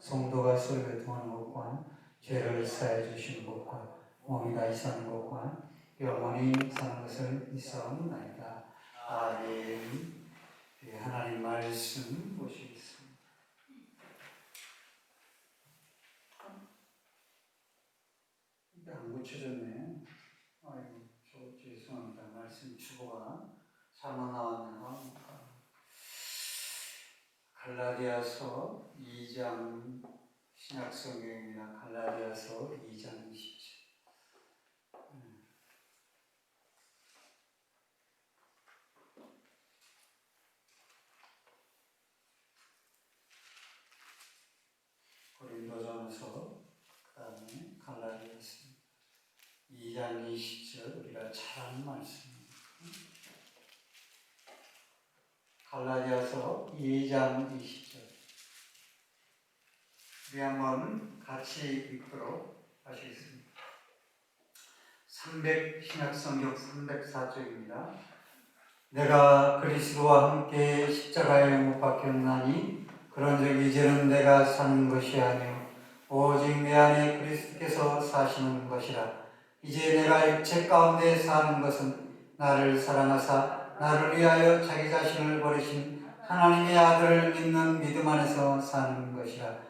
성도가 소리를 통하는 것과 죄를 사해 주시는 것과 몸이 다시 사는 것과 영원히 사는 것을 믿사옵나이다. 아멘. 예, 하나님 말씀 보시겠습니다. 안 고쳐졌네. 아이고, 저 죄송합니다. 말씀 주보가 잘못 나왔네요. 갈라디아서 2장 신약 성경입니다. 갈라디아서 2장 20절. 고린도전서 그다음에 갈라디아서 2장 20절 우리가 잘 아는 말씀입니다. 갈라디아서 2장 20절 우리 한번 같이 읽도록 하시겠습니다. 300 신약성경 304쪽입니다. 내가 그리스도와 함께 십자가에 못 박혔나니 그런즉 이제는 내가 사는 것이 아니요 오직 내 안에 그리스도께서 사시는 것이라 이제 내가 육체 가운데 사는 것은 나를 사랑하사 나를 위하여 자기 자신을 버리신 하나님의 아들을 믿는 믿음 안에서 사는 것이라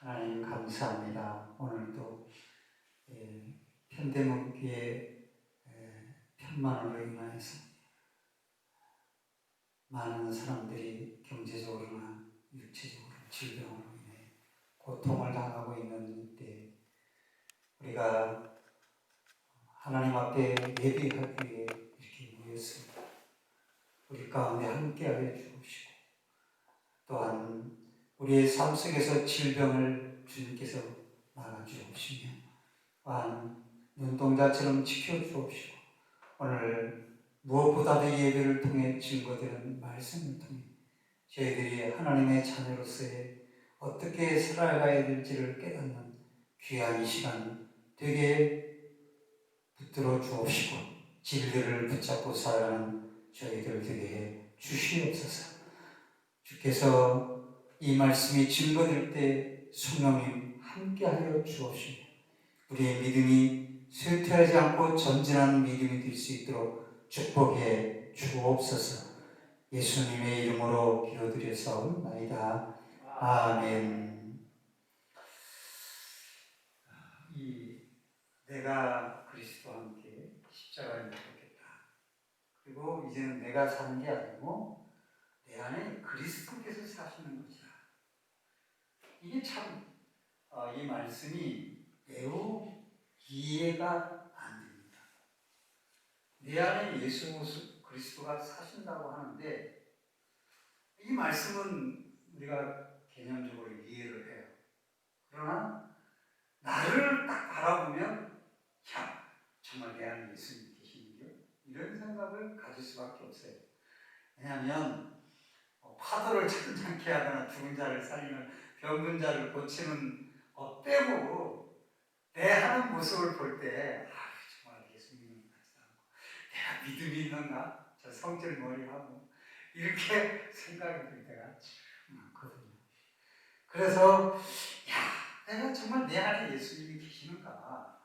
하나님 감사합니다. 오늘도 예, 편대문교의 예, 편만으로 인하여서 많은 사람들이 경제적으로나 육체적으로 질병으로 인해 고통을 당하고 있는 이때 우리가 하나님 앞에 예비하기 위해 이렇게 모였습니다. 우리 가운데 함께 하여 주옵시고 또한 우리의 삶 속에서 질병을 주님께서 막아주옵시며 또한 눈동자처럼 지켜주옵시고 오늘 무엇보다도 예배를 통해 증거되는 말씀을 통해 저희들이 하나님의 자녀로서의 어떻게 살아가야 될지를 깨닫는 귀한 시간 되게 붙들어 주옵시고 진리를 붙잡고 살아가는 저희들 되게 해 주시옵소서. 주께서 이 말씀이 증거될 때 성령님 함께하여 주옵시고 우리의 믿음이 쇠퇴하지 않고 전진하는 믿음이 될 수 있도록 축복해 주옵소서. 예수님의 이름으로 기도드렸사옵나이다. 아멘. 이 내가 그리스도와 함께 십자가에 못 박혔다. 그리고 이제는 내가 사는 게 아니고 내 안에 그리스도께서 사시는 것이다. 이게 참이 어, 말씀이 매우 이해가 안 됩니다. 내 안에 예수 그리스도가 사신다고 하는데 이 말씀은 우리가 개념적으로 이해를 해요. 그러나 나를 딱 바라보면 야 정말 내 안에 예수님 계시는데요? 이런 생각을 가질 수밖에 없어요. 왜냐하면 뭐 파도를 찬찬케 하거나 죽은 자를 살리는 병든 자를 고치는 어, 빼고 내 하는 모습을 볼 때 아, 정말 예수님 같지도 않고 내가 믿음이 있는가? 저 성질 머리하고 이렇게 생각이 들 때가 참 많거든요. 그래서 야 내가 정말 내 안에 예수님이 계시는가?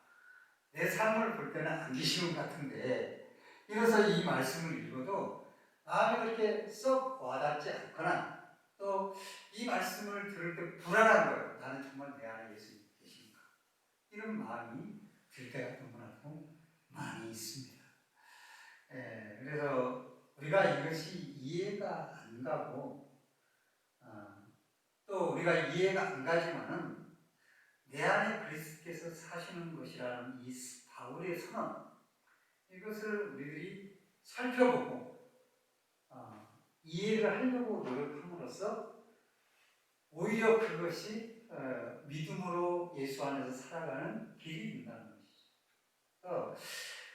내 삶을 볼 때는 안 계시는 것 같은데 이래서 이 말씀을 읽어도 마음이 그렇게 썩 와닿지 않거나 또 이 말씀을 들을 때 불안한 거예요. 나는 정말 내 안에 예수님 계신가? 이런 마음이 들 때가 너무나도 많이 있습니다. 예, 그래서 우리가 이것이 이해가 안 가고 어, 또 우리가 이해가 안 가지만은 내 안에 그리스도께서 사시는 것이라는 이 바울의 선언 이것을 우리들이 살펴보고 어, 이해를 하려고 노력함으로써 오히려 그것이 어, 믿음으로 예수 안에서 살아가는 길이 된다는 것이죠. 그래서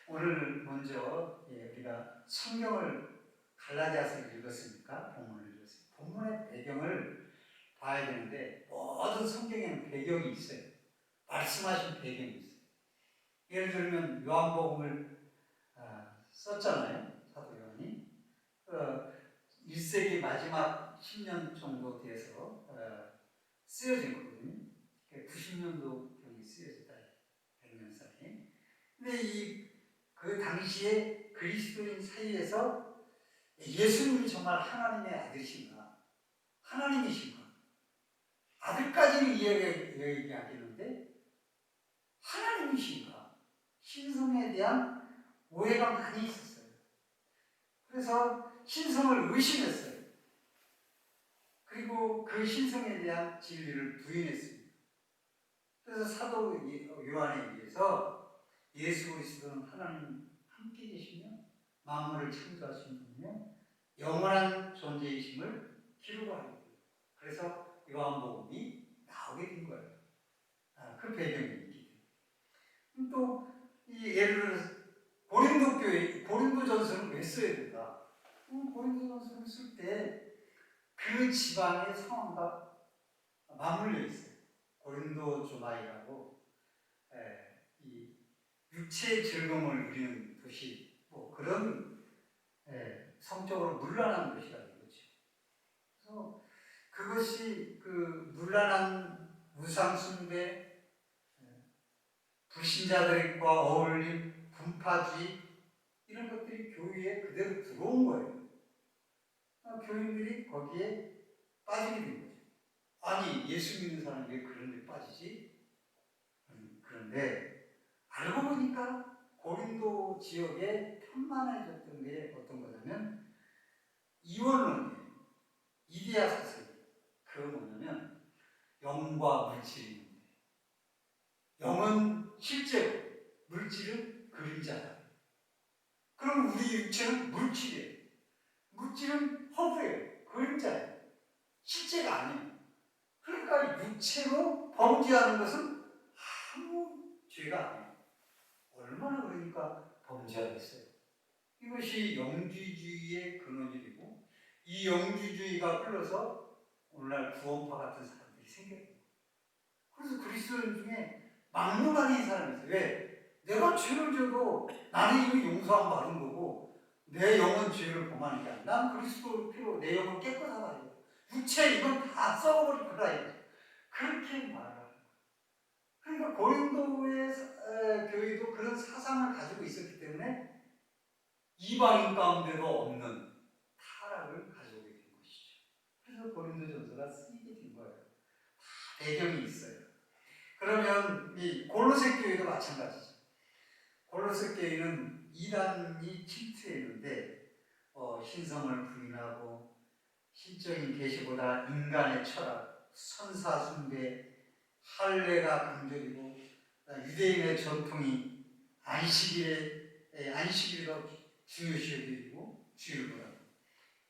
오늘 먼저 예, 우리가 성경을 갈라디아서 읽었으니까 본문을 읽었어요. 본문의 배경을 봐야 되는데 모든 성경에는 배경이 있어요. 말씀하신 배경이 있어요. 예를 들면 요한복음을 아, 썼잖아요. 사도 요한이. 어, 1세기 마지막 10년 정도 돼서 어, 쓰여진 거거든요. 90년도 경에 쓰여졌다. 100년 사이에. 근데 이 그 당시에 그리스도인 사이에서 예수님이 정말 하나님의 아들이신가? 하나님이신가? 아들까지는 이해가 얘기하겠는데 하나님이신가? 신성에 대한 오해가 많이 있었어요. 그래서 신성을 의심했어요. 그리고 그 신성에 대한 진리를 부인했습니다. 그래서 사도 요한에 의해서 예수 그리스도는 하나님 함께 계시며 만물을 창조하신 분이며 영원한 존재이심을 기록하고 있고 그래서 요한복음이 나오게 된 거예요. 아, 그 배경이 있기 때문에. 또이 예를 들어서 고린도 교회, 고린도 전서는 왜 써야 된다? 음, 고린도 전서를 쓸 때 그 지방의 상황과 맞물려 있어요. 고린도 조마이라고 에, 이 육체의 즐거움을 누리는 도시, 뭐 그런 에, 성적으로 문란한 도시라는 거죠. 그래서 그것이 그 문란한 우상숭배, 불신자들과 어울린 분파주의 이런 것들이 교회에 그대로 들어온 거예요. 교인들이 거기에 빠지게 된 거죠. 아니 예수 믿는 사람이 왜 그런 데 빠지지? 음, 그런데 알고 보니까 고린도 지역에 편만해졌던 게 어떤 거냐면 이원론이에요. 이데아 사슬. 그 뭐냐면 영과 물질이 영은 실제로, 물질은 그림자다. 그럼 우리 육체는 물질이에요. 물질은 허브예요. 그림자예요. 실제가 아니에요. 그러니까 육체로 범죄하는 것은 아무 죄가 아니에요. 얼마나 그러니까 범죄하겠어요. 이것이 영주주의의 근원이 되고 이 영주주의가 흘러서 오늘날 구원파 같은 사람들이 생겼고 그래서 그리스도인 중에 막무가내인 사람이 있어요. 왜? 내가 죄를 져도 나는 이미 용서함 받은 거고 내 영은 죄를 범하니까 난 그리스도 피로 내 영을 깨끗하다. 육체 이건 다 썩어버릴 거다 이거. 그렇게 말하는 그러니까 고린도의 에, 교회도 그런 사상을 가지고 있었기 때문에 이방인 가운데도 없는 타락을 가져오게 된 것이죠. 그래서 고린도 전서가 쓰이게 된 거예요. 다 배경이 있어요. 그러면 이 골로새 교회도 마찬가지죠. 골로새 교회는 이단이 어, 신성을 부인하고 신적인 계시보다 인간의 철학, 선사 숭배, 할례가 강조되고 유대인의 전통이 안식일에 에, 안식일도 중요시 여기고 주일보다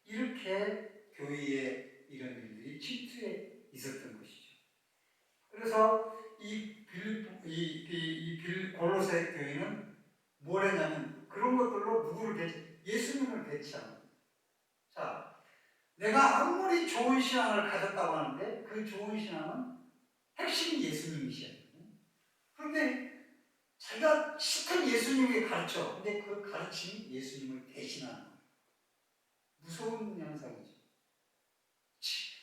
이렇게 교회에 이런 일들이 침투해 있었던 것이죠. 그래서 이 빌, 이, 이, 이 빌, 골로새 교회는 뭘 했냐면 그런 것들로 누구를 대체, 예수님을 대체하는 자, 내가 아무리 좋은 신앙을 가졌다고 하는데 그 좋은 신앙은 핵심이 예수님이셔요. 그런데 자기가 시큰 예수님이 가르쳐. 근데 그 가르침이 예수님을 대신하는 거예요. 무서운 현상이죠.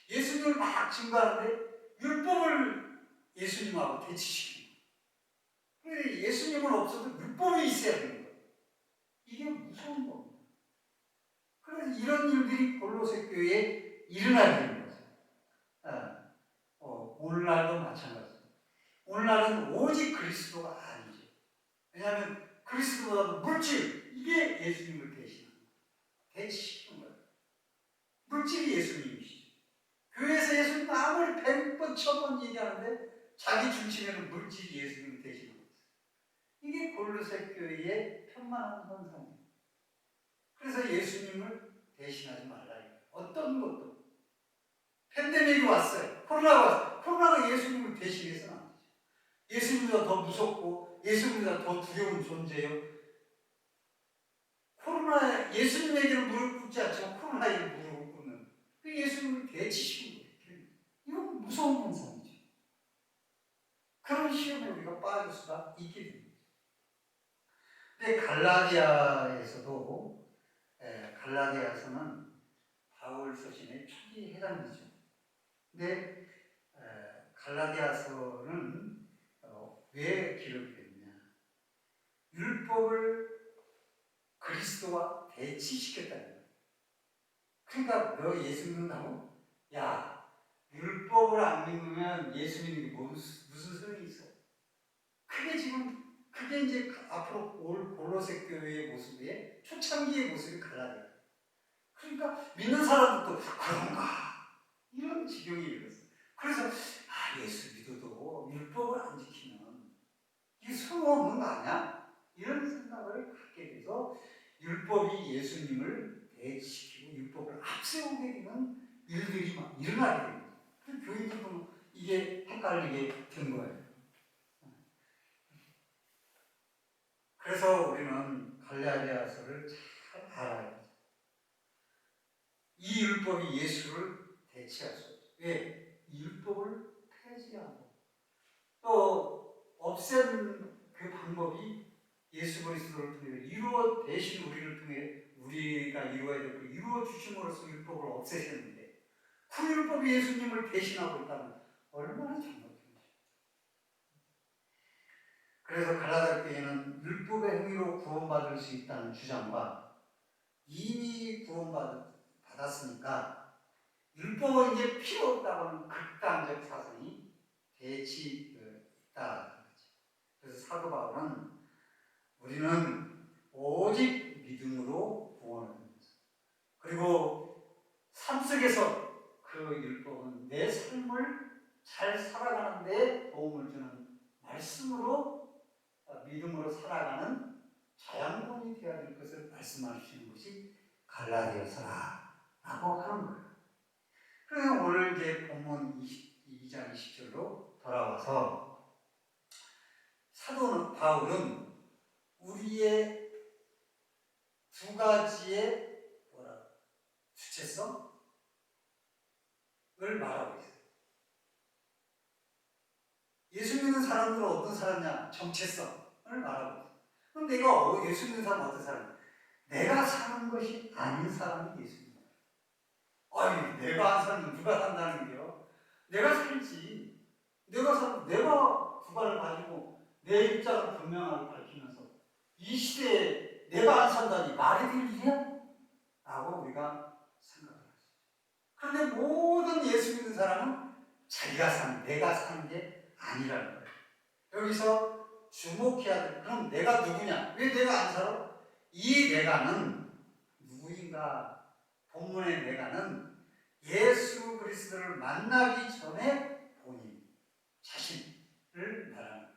예수님을 막 증거하는데 율법을 예수님하고 대치시키는 거예요. 예수님은 없어도 율법이 있어야 되는 거예요. 이게 무서운 겁니다. 이런 일들이 골로새 교회에 일어나게 되는 거죠. 아, 어, 오늘날도 마찬가지입니다. 오늘날은 오직 그리스도가 아니죠. 왜냐하면 그리스도보다 물질, 이게 예수님을 대신하는 거예요. 대치시키는 거예요. 물질이 예수님이시죠. 교회에서 예수님 아무리 백번, 천번 얘기하는데 자기 중심에는 물질이 예수님을 대신하고 있어요. 이게 골로새 교회의 편만한 현상이에요. 그래서 예수님을 대신하지 말라. 어떤 것도. 팬데믹이 왔어요. 코로나가 왔어요. 코로나가 예수님을 대신해서 예수님보다 더 무섭고 예수님보다 더 두려운 존재요. 코로나 예수님에게는 무릎 꿇지 않지만 코로나에게 무릎을 꿇는 그 예수님을 대치시는 거예요. 이건 무서운 현상이죠. 그런 시험에 우리가 빠질 수가 있게 됩니다. 근데 갈라디아에서도 에, 갈라디아에서는 바울 서신의 초기 해당이죠. 근데 에, 갈라디아서는 어, 왜 기록됐냐? 율법을 그리스도와 대치시켰다는. 그러니까 너 예수 믿는다고? 야, 율법을 안 믿으면 예수 믿는 게 무슨, 무슨 소용이 있어? 그게 지금 그게 이제 앞으로 올 골로새 교회의 모습에 초창기의 모습이 갈라져요. 그러니까 믿는 사람들도 그런가 이런 지경이 이르렀어. 그래서 아 예수 믿어도 율법을 안 지키면 이게 소용 없는 거 아니야? 이런 생각을 갖게 돼서 율법이 예수님을 대시키고 율법을 앞세우게 되는 일들이 막 일어나게 됩니다. 그 교인들도 이게 헷갈리게 된 거예요. 그래서 우리는 갈라디아서를 잘 알아야 돼요. 이 율법이 예수를 대체할 수 없어요. 왜? 이 율법을 폐지하고 또 없앤 그 방법이 예수 그리스도를 통해 이루어 대신 우리를 통해 우리가 이루어야 될그 이루어 주심으로써 율법을 없애셨는데 그 율법이 예수님을 대신하고 있다면 얼마나 잘못된지. 그래서 갈라디아 교회는 율법의 행위로 구원받을 수 있다는 주장과 이미 구원받 았으니까 율법은 이제 필요 없다고는 극단적 사상이 대치 있다. 그래서 사도 바울은 우리는 오직 믿음으로 구원을 합니다. 그리고 삶 속에서 그 율법은 내 삶을 잘 살아가는 데 도움을 주는 말씀으로 믿음으로 살아가는 자양분이 되어야 될 것을 말씀하시는 것이 갈라디아서라 라고 하는 거예요. 오늘 이제 본문 22장 20절로 돌아와서 사도는 바울은 우리의 두 가지의 뭐라 주체성을 말하고 있어요. 예수 믿는 사람들은 어떤 사람이냐? 정체성을 말하고 있어요. 그럼 내가 예수 믿는 사람 어떤 사람? 내가 사는 것이 아닌 사람이 예수. 아니, 내가 안 살면 누가 산다는 게요? 내가 살지. 내가 살, 내가 주관을 가지고 내 입장을 분명하게 밝히면서 이 시대에 내가 안 산다니 말이 될 일이야? 라고 우리가 생각을 하죠. 그런데 모든 예수 믿는 사람은 자기가 사는, 내가 사는 게 아니라는 거예요. 여기서 주목해야 돼. 그럼 내가 누구냐? 왜 내가 안 살아? 이 내가는 누구인가? 본문의 내가는 예수 그리스도를 만나기 전에 본인, 자신을 말하는.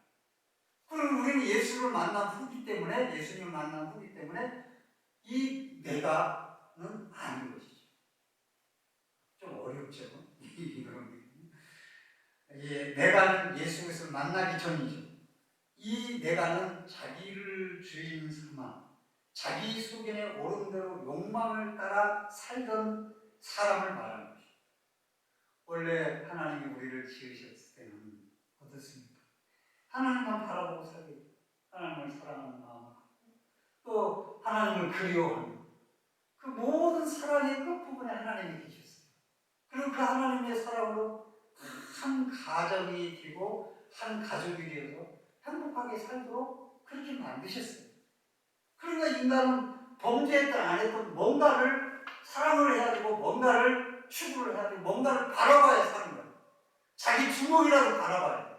그럼 우리는 예수를 만난 후기 때문에, 예수님을 만난 후기 때문에 이 내가는 아닌 것이죠. 좀 어렵죠? 예, 내가는 예수 그리스도를 만나기 전이죠. 이 내가는 자기를 주인 삼아 자기 속에 오른 대로 욕망을 따라 살던 사람을 말하는 것이죠. 원래 하나님이 우리를 지으셨을 때는 어떻습니까? 하나님만 바라보고 살게 하나님을 사랑하는 마음 또 하나님을 그리워하는 그 모든 사랑의 끝부분에 하나님이 계셨어요. 그리고 그 하나님의 사랑으로 한 가정이 되고 한 가족이 되어서 행복하게 살도록 그렇게 만드셨어요. 그러니까 인간은 범죄했든 안 했든 뭔가를 사랑을 해야 되고 뭔가를 추구를 해야 되고 뭔가를 바라봐야 사는 거예요. 자기 주먹이라도 바라봐야 돼요.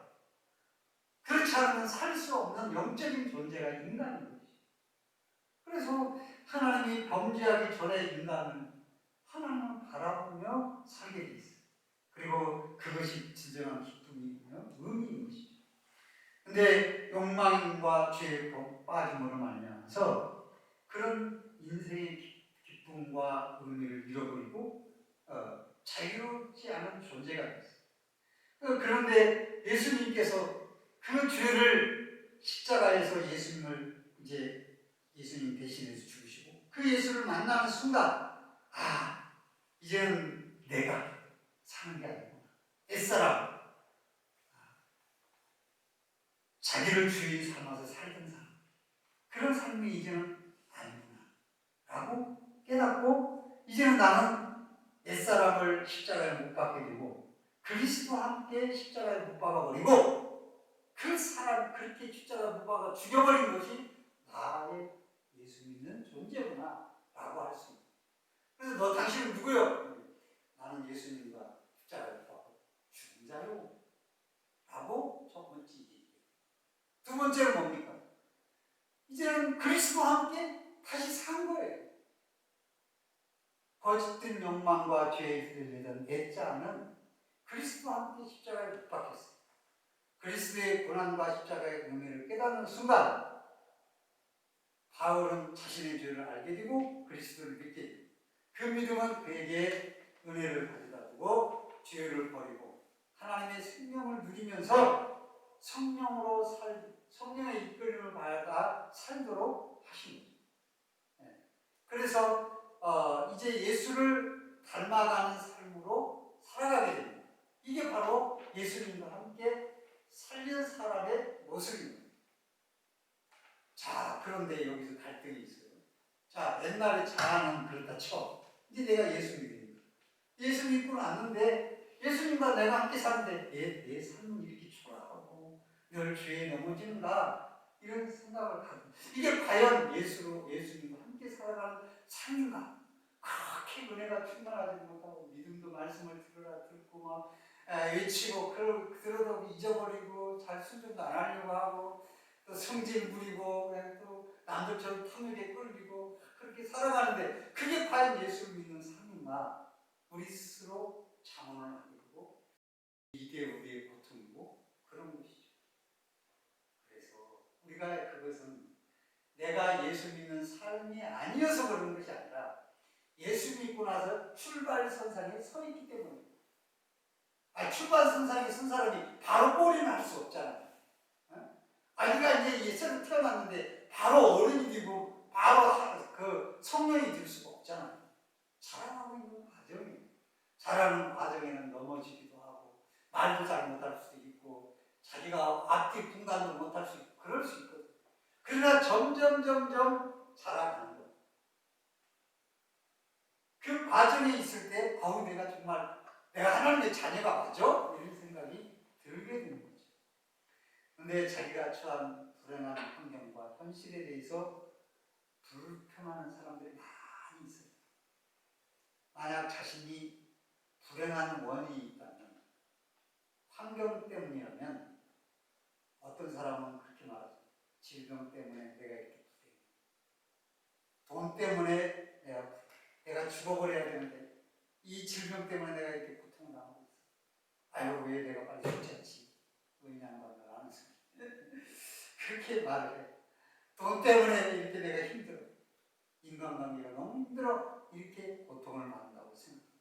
그렇지 않으면 살 수 없는 영적인 존재가 인간인 거지. 그래서 하나님이 범죄하기 전에 인간은 하나님을 바라보며 살게 돼 있어요. 그리고 그것이 진정한 기쁨이며 의미인 것이죠. 근데 욕망과 죄에 빠짐으로 말미 암아서 그런 인생의 기쁨과 의미를 잃어버리고 어, 자유롭지 않은 존재가 됐어요. 그런데 예수님께서 그그 죄를 십자가에서 예수님을 이제 예수님 대신해서 죽으시고 그 예수를 만나는 순간 아 이제는 내가 사는 게 아니구나. 옛사람. 자기를 주인 삼아서 살던 사람 그런 삶이 이제는 아니구나 라고 깨닫고 이제는 나는 옛사람을 십자가에 못 박게 되고 그리스도와 함께 십자가에 못 박아버리고 그 사람 그렇게 십자가에 못 박아 죽여버린 것이 나의 예수 믿는 존재구나 라고 할 수 있는 그래서 너 당신은 누구요? 나는 예수님과 십자가에 못 박아 죽은 자요 라고 첫 번째 얘기해요 두 번째는 뭡니까? 그리스도와 함께 다시 산 거예요 거짓된 욕망과 죄에 들리던 내 자는 그리스도와 함께 십자가에 못 박혔어요. 그리스도의 고난과 십자가의 의미를 깨닫는 순간 바울은 자신의 죄를 알게 되고 그리스도를 믿게. 그 믿음은 그에게 은혜를 가져다 주고 죄를 버리고 하나님의 생명을 누리면서 성령으로 살 성령의 이끌림을 받아 살도록 하십니다. 네. 그래서 어, 이제 예수를 닮아가는 삶으로 살아가게 됩니다. 이게 바로 예수님과 함께 살린 사람의 모습입니다. 자, 그런데 여기서 갈등이 있어요. 자, 옛날에 자아는 그렇다 쳐. 이제 내가 예수 믿으니까. 예수 믿고 났는데, 예수님과 내가 함께 사는데, 내, 내 삶은 늘 죄에 넘어지는가? 이런 생각을 가지고. 이게 과연 예수로, 예수님과 함께 살아가는 삶인가? 그렇게 은혜가 충만하지 못하고, 믿음도 말씀을 들으라 듣고, 막, 에, 외치고, 그, 들어도 잊어버리고, 잘 순종도 안 하려고 하고, 또 성질 부리고, 또 남들처럼 탐욕에 끌리고, 그렇게 살아가는데, 그게 과연 예수를 믿는 삶인가? 우리 스스로 자문을 하게 되고, 이게 우리의 고통이고, 그런 것이죠. 그래서 우리가 그것은 내가 예수 믿는 삶이 아니어서 그런 것이 아니라, 예수 믿고 나서 출발선상에 서 있기 때문에. 아, 출발선상에 선 사람이 바로 꼬리는 할 수 없잖아요. 어? 아이가 이제 예수로 태어났는데 바로 어른이 되고 바로 하- 그 성령이 될 수가 없잖아요. 자라나고 있는 과정이에요. 자라는 과정에는 넘어지기도 하고 말도 잘 못할 수도 있고 자기가 앞뒤 분간도 못할 수 있고 그럴 수 있거든요. 그러나 점점 점점 자라가는 거예요. 그 과정에 있을 때 아우 내가 정말 내가 하나님의 자녀가 맞아? 이런 생각이 들게 되는 거죠. 근데 자기가 처한 불행한 환경과 현실에 대해서 불평하는 사람들이 많이 있어요. 만약 자신이 불행한 원인이 있다면 환경 때문이라면 어떤 사람은 그렇게 말하죠. 질병 때문에 내가 이렇게 불행해. 돈 때문에 내가 내가 죽어버려야 되는데 이 질병 때문에 내가 이렇게 고통을 당하고 있어. 아유 왜 내가 빨리 죽지 않지? 왜냐하면 나는 소리. 그렇게 말을 해. 돈 때문에 이렇게 내가 힘들어. 인간관계가 너무 힘들어. 이렇게 고통을 받는다고 생각합니다.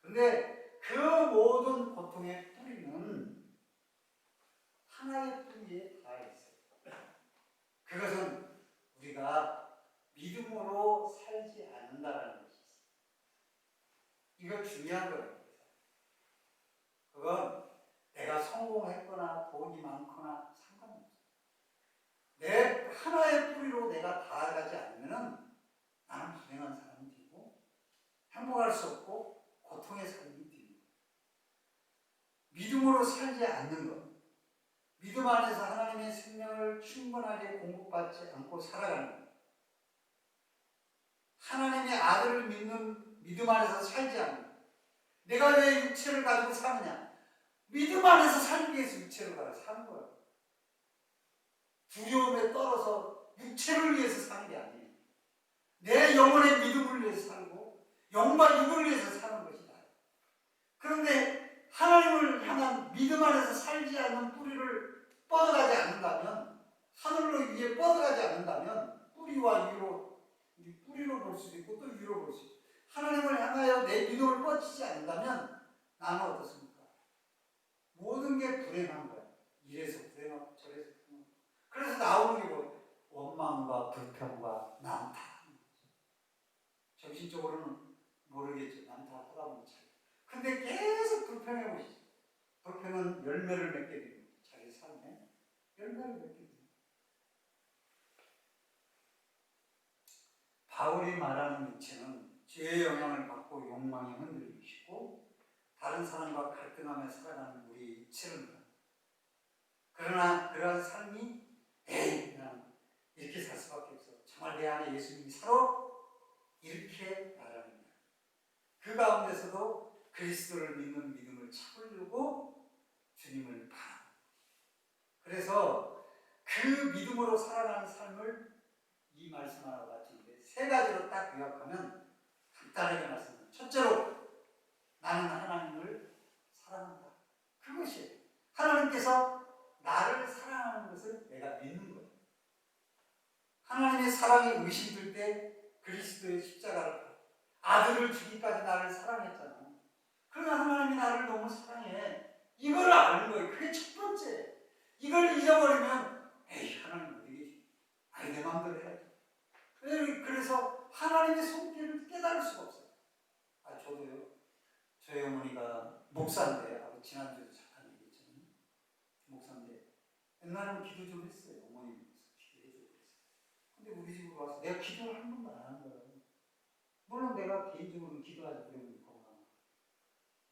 근데 그 모든 고통의 뿌리는 하나의 뿌리에. 그것은 우리가 믿음으로 살지 않는다라는 것이 있어요. 이거 중요한 거예요. 그건 내가 성공했거나 돈이 많거나 상관없어요. 내 하나의 뿌리로 내가 닿아가지 않으면 나는 불행한 사람이 되고 행복할 수 없고 고통의 삶이 됩니다. 믿음으로 살지 않는 것. 믿음 안에서 하나님의 생명을 충분하게 공급받지 않고 살아가는 것. 하나님의 아들을 믿는 믿음 안에서 살지 않는 것. 내가 왜 육체를 가지고 사느냐? 믿음 안에서 살기 위해서 육체를 가지고 사는 거예요. 두려움에 떨어서 육체를 위해서 사는 게 아니에요. 내 영혼의 믿음을 위해서 살고 영과 육을 위해서 사는 것이다. 그런데 하나님을 향한 믿음 안에서 살지 않는 뿌리를 뻗어가지 않는다면 하늘로 위에 뻗어가지 않는다면 뿌리와 위로 뿌리로 볼수 있고 또 위로 볼 수 있고 하나님을 향하여 내 믿음을 뻗치지 않는다면 나는 어떻습니까? 모든 게 불행한 거야. 이래서 불행하고 저래서 불행하고. 그래서 나오는 게 뭐예요? 원망과 불평과 난타. 정신적으로는 모르겠죠. 난타 하다 보면 참. 근데 계속 불평해 보시죠. 불평은 열매를 맺게 됩니다. 열매를 맺게 됩니다. 바울이 말하는 육체는 죄의 영향을 받고 욕망에 흔들리시고 다른 사람과 갈등하며 살아가는 우리 육체를 말합니다. 그러나 그러한 삶이 에이 그냥 이렇게 살 수밖에 없어. 정말 내 안에 예수님이 살아? 이렇게 거예요. 그 가운데서도 그리스도를 믿는 믿음을 찾으려고 주님을 바라. 그래서 그 믿음으로 살아가는 삶을 이 말씀 하나 가지는데 세 가지로 딱 요약하면 간단하게 말씀드립니다. 첫째로 나는 하나님을 사랑한다. 그것이 하나님께서 나를 사랑하는 것을 내가 믿는 거예요. 하나님의 사랑이 의심될 때 그리스도의 십자가를 아들을 주기까지 나를 사랑했잖아. 그러나 하나님이 나를 너무 사랑해. 이걸 아는 거예요. 그게 첫 번째. 이걸 잊어버리면 에이 하나님 어디 계시? 아니 내 마음대로 해야지. 그래서 하나님의 손길을 깨달을 수가 없어요. 아 저도요. 저희 어머니가 목사인데 아까 지난주에도 잠깐 얘기했잖아요. 목사인데 옛날에는 기도 좀 했어요. 어머니 기도해주고 그랬어요. 근데 우리 집으로 와서 내가 기도를 한 번도 안 한 거예요. 물론 내가 개인적으로 기도하지 그러면 건강.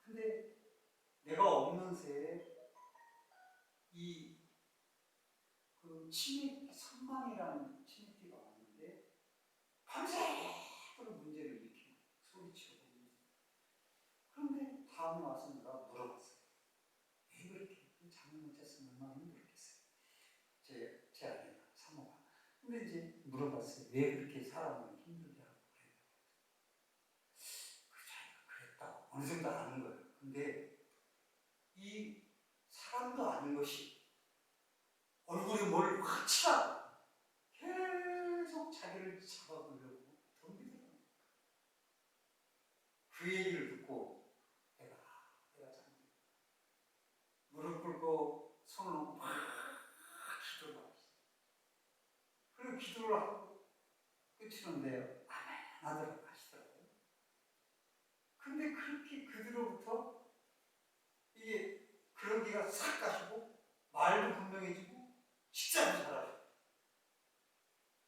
근데 내가 없는 새에 이 그 치매 선망이라는 치매기가 왔는데 밤새도록 문제를 일으키고 소리치고 그런데 다음에 와서 내가 물어봤어요. 왜 그렇게 잠을 못 잤으면 얼마나 힘들었겠어요. 제, 제 아내가 사모가. 근데 이제 물어봤어요. 왜 그렇게 사람을 힘들게 하고 그래요? 그 자기가 그랬다고 어느 정도 아는 거예요. 근데 이 사람도 아는 것이 얼굴에 뭘확 치라고 계속 자기를 잡아보려고 덤비더라고요. 그 얘기를 듣고 내가 아, 내가 참 무릎 꿇고 손을 놓고 막 기도를 하고. 그리고 기도를 하고 끝이는데 아멘 하더라고 하시더라고요. 근데 그렇게 그대로부터 이게 그런 기가 싹 가시고 말도 분명해지고 식사도 잘하시고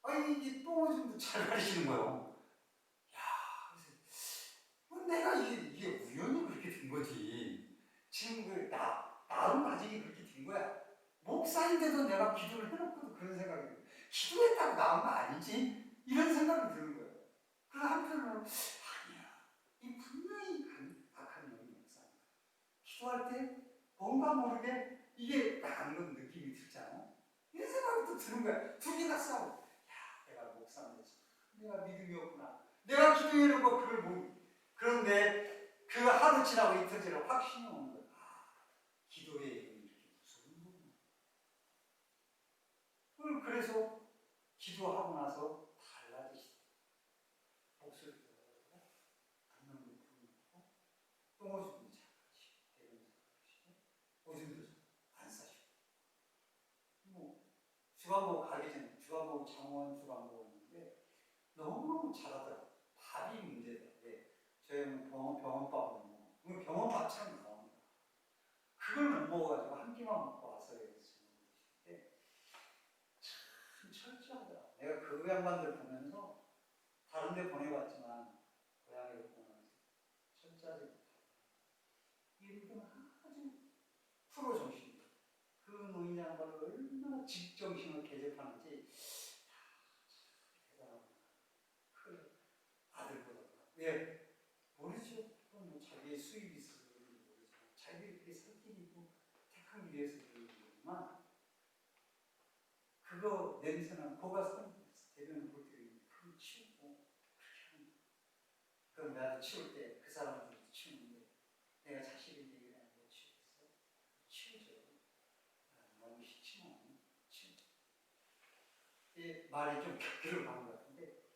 아니 이게 똥오줌도 잘 가리시는 거예요. 야, 그래서 뭐 내가 이게, 이게 우연히 그렇게 된 거지. 지금 그 나, 나름 나중에 그렇게 된 거야. 목사인데도 내가 기도를 해놓고도 그런 생각이 들어요. 기도했다고 나온 거 아니지? 이런 생각이 드는 거예요. 그래서 한편으로는 아니야. 이 분명히 간- 악한 영이 목사입니다. 기도할 때 뭔가 모르게 이게 나가는 건 느낌이 들잖아. 이런 생각이 또 드는 거야. 두 개가 싸워. 야, 내가 목사인데 참 내가 믿음이 없구나. 내가 기도해놓고 그걸 못. 그런데 그 하루 지나고 이틀 지나고 확신이 오는 거야. 아, 기도의 힘이 이렇게 무서운 거구나. 그래서 기도하고 나서 달라지시다. 목소리도 안면도 부르고, 똥오줌도 잘하시고, 대변도 잘하시고, 오줌도 안 싸시고. 뭐, 주간보 가기 전에, 주간보 장원 주간보였는데, 너무너무 잘하더라고. 밥이 문제다. 왜? 저희는 병원, 병원밥을 못 먹어. 그럼 병원밥처럼 나옵니다. 그걸 못 먹어가지고 한 끼만 먹고 이렇게 지금 드시는데, 참 철저하더라. 내가 그 양반들 보면서 다른 데 보내봤지만 고향에 보면 철저하지 못하고 이분은 아주 프로 정신이다. 그 노인 양반을 얼마나 직정신을 개접하는지 참 대단하구나. 그 아들보다 왜 모르죠. 뭐 자기의 수입이 있어서 모르지만 자기들끼리 살 길이 있고 위해서 그런 거지만 그거 냄새나 코가 선 대변을 볼 때 그걸 치우고 그렇게 하는 거야. 그럼 나도 치울 때 그 사람들도 치우는데 내가 자식인데 내가 못 치우겠어? 치우죠. 아, 너무 싫지만 치우. 이 말이 좀 가는 것 같은데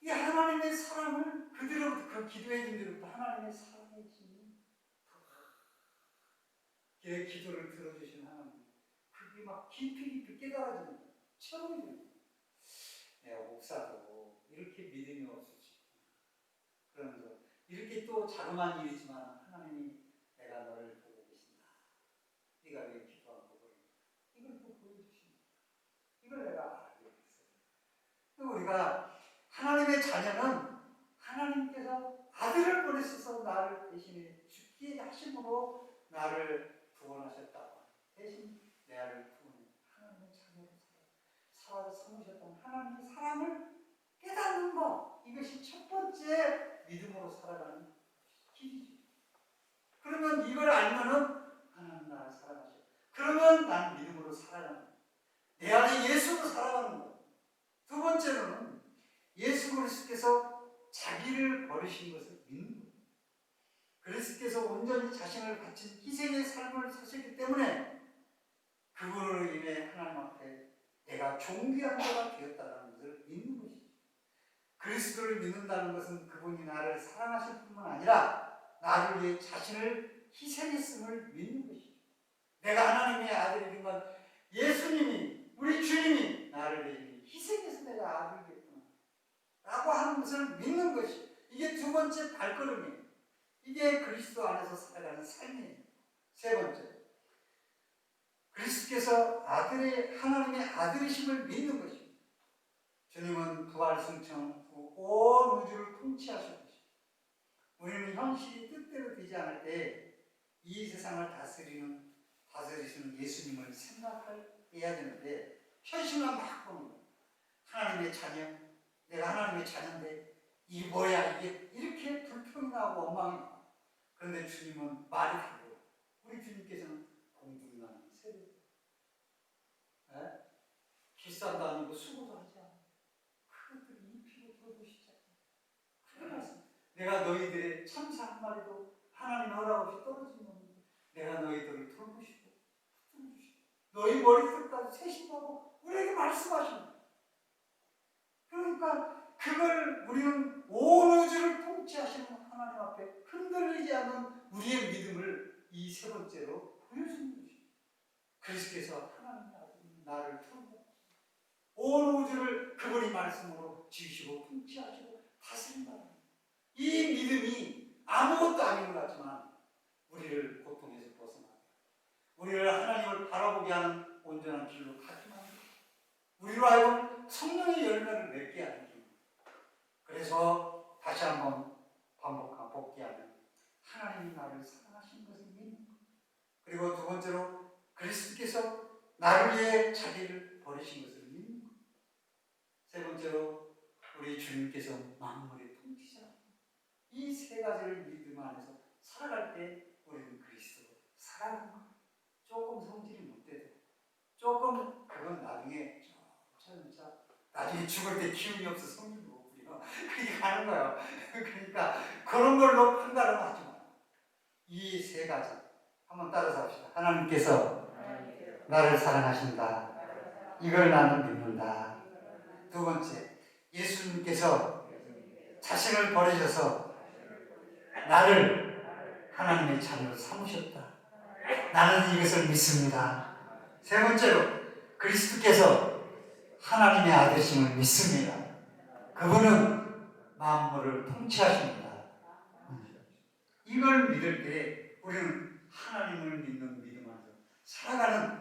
이 하나님의 사랑을 그대로 그 기도해 준 대로부터 하나님의 사랑의 힘이 내 기도를 들어주신 하나님 그게 막 깊이 깊이 깨달아지는 거예요. 처음이 되는 거예요. 내가 목사도 이렇게 믿음이 없을 수 있구나. 그러면서 이렇게 또 자그마한 일이지만 하나님이 내가 너를 보고 계신다. 네가 왜 기도하고 그러냐. 이걸 또 보여주십니다. 이걸 내가 알게 됐어요. 또 우리가 하나님의 자녀는 하나님께서 아들을 보내셔서 나를 대신에 죽게 하심으로 나를 구원하셨다. 대신 내 아를 구원해 하나님의 자녀로 살아 삼으셨던 하나님의 사랑을 깨닫는 것 이것이 첫 번째 믿음으로 살아가는. 그러면 이걸 알면은 하나님 나를 사랑하셔. 그러면 난 믿음으로 살아가는. 내 안에 예수로 살아가는 거야. 두 번째로는 예수 그리스도께서 자기를 버리신 것을 믿는 거예요. 그리스도께서 온전히 자신을 바친 희생의 삶을 사셨기 때문에 그분으로 인해 하나님 앞에 내가 존귀한 자가 되었다는 것을 믿는 것이죠. 그리스도를 믿는다는 것은 그분이 나를 사랑하실 뿐만 아니라 나를 위해 자신을 희생했음을 믿는 것이죠. 내가 하나님의 아들인 건 예수님이 우리 주님이 나를 위해 희생해서 내가 아들 됐구나 라고 하는 것을 믿는 것이 이게 두 번째 발걸음이에요. 이게 그리스도 안에서 살아가는 삶이에요. 세 번째 그리스도께서 아들의 하나님의 아들이심을 믿는 것입니다. 주님은 부활 승천 후온 우주를 통치하셨고 우리는 현실이 뜻대로 되지 않을 때 이 세상을 다스리는 다스리시는 예수님을 생각해야 되는데 현실만 막 보는 거예요. 하나님의 자녀, 내가 하나님의 자녀인데 이 뭐야 이게 이렇게 불평이 나고 원망이 나. 그런데 주님은 말이 다르고 우리 주님께서는 공중이 나는 새로 에? 비싼도 아니고 수고도 하지 않아. 그것들 이 피로 돌보시지 않아. 그래 말씀. 내가 너희들의 참사 한 마리도 하나님 허락 없이 떨어진 놈인데 내가 너희들을 붙들어주시고 너희 머리끝까지 세신다고 우리에게 말씀하십니다. 그러니까 그걸 우리는 온 우주를 통치하시는 하나님 앞에 흔들리지 않는 우리의 믿음을 이 세 번째로 보여주는 것입니다. 그리스도께서 하나님의 아들 나를 돌보고 온 우주를 그분이 말씀으로 지으시고 통치하시고 다스린다. 이 믿음이 아무것도 아닌 것 같지만 우리를 고통에서 벗어나게 우리를 하나님을 바라보게 하는 온전한 길로 가게 만들고 우리로 하여금 성령의 열매를 맺게 하는 길 그래서 다시 한번 반복하고 복귀하면 하나님이 나를 사랑하신 것을 믿는 것. 그리고 두 번째로 그리스도께서 나를 위해 자기를 버리신 것을 믿는 것. 세 번째로 우리 주님께서 통치자 이 세 가지를 믿음 안에서 살아갈 때 우리는 그리스도로 살아가는 거예요. 조금 성질이 못 돼도 조금 그건 나중에 진짜 나중에 죽을 때 기운이 없어 성질 못 부려 그렇게 가는 거예요. 그러니까 그런 걸로 판단을 하지 마. 이세 가지 한번 따라서 합시다. 하나님께서 나를 사랑하신다. 이걸 나는 믿는다. 두 번째, 예수님께서 자신을 버리셔서 나를 하나님의 자녀로 삼으셨다. 나는 이것을 믿습니다. 세 번째로 그리스도께서 하나님의 아들심을 믿습니다. 그분은 만물을 통치하십니다. 이걸 믿을 때 우리는 하나님을 믿는 믿음 안에서 살아가는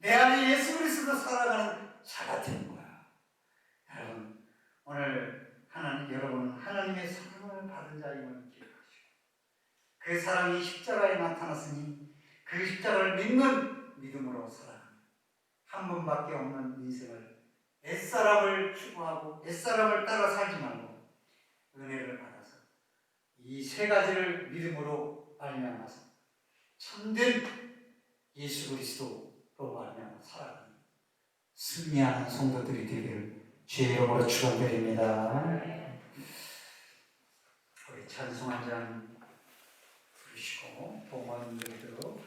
내 안에 예수 그리스도 살아가는 자가 되는 거야. 여러분 오늘 하나님 여러분은 하나님의 사랑을 받은 자임을 그 사랑이 십자가에 나타났으니 그 십자가를 믿는 믿음으로 살아가는 한 번밖에 없는 인생을 옛사람을 추구하고 옛사람을 따라 살지 말고 은혜를 받아서 이 세 가지를 믿음으로 말미암아서 참된 예수 그리스도로 말미암아 살아가는 승리하는 성도들이 되기를 주의 이름으로 축원드립니다. 우리 찬송 한 장 부르시고 봉헌 드리도록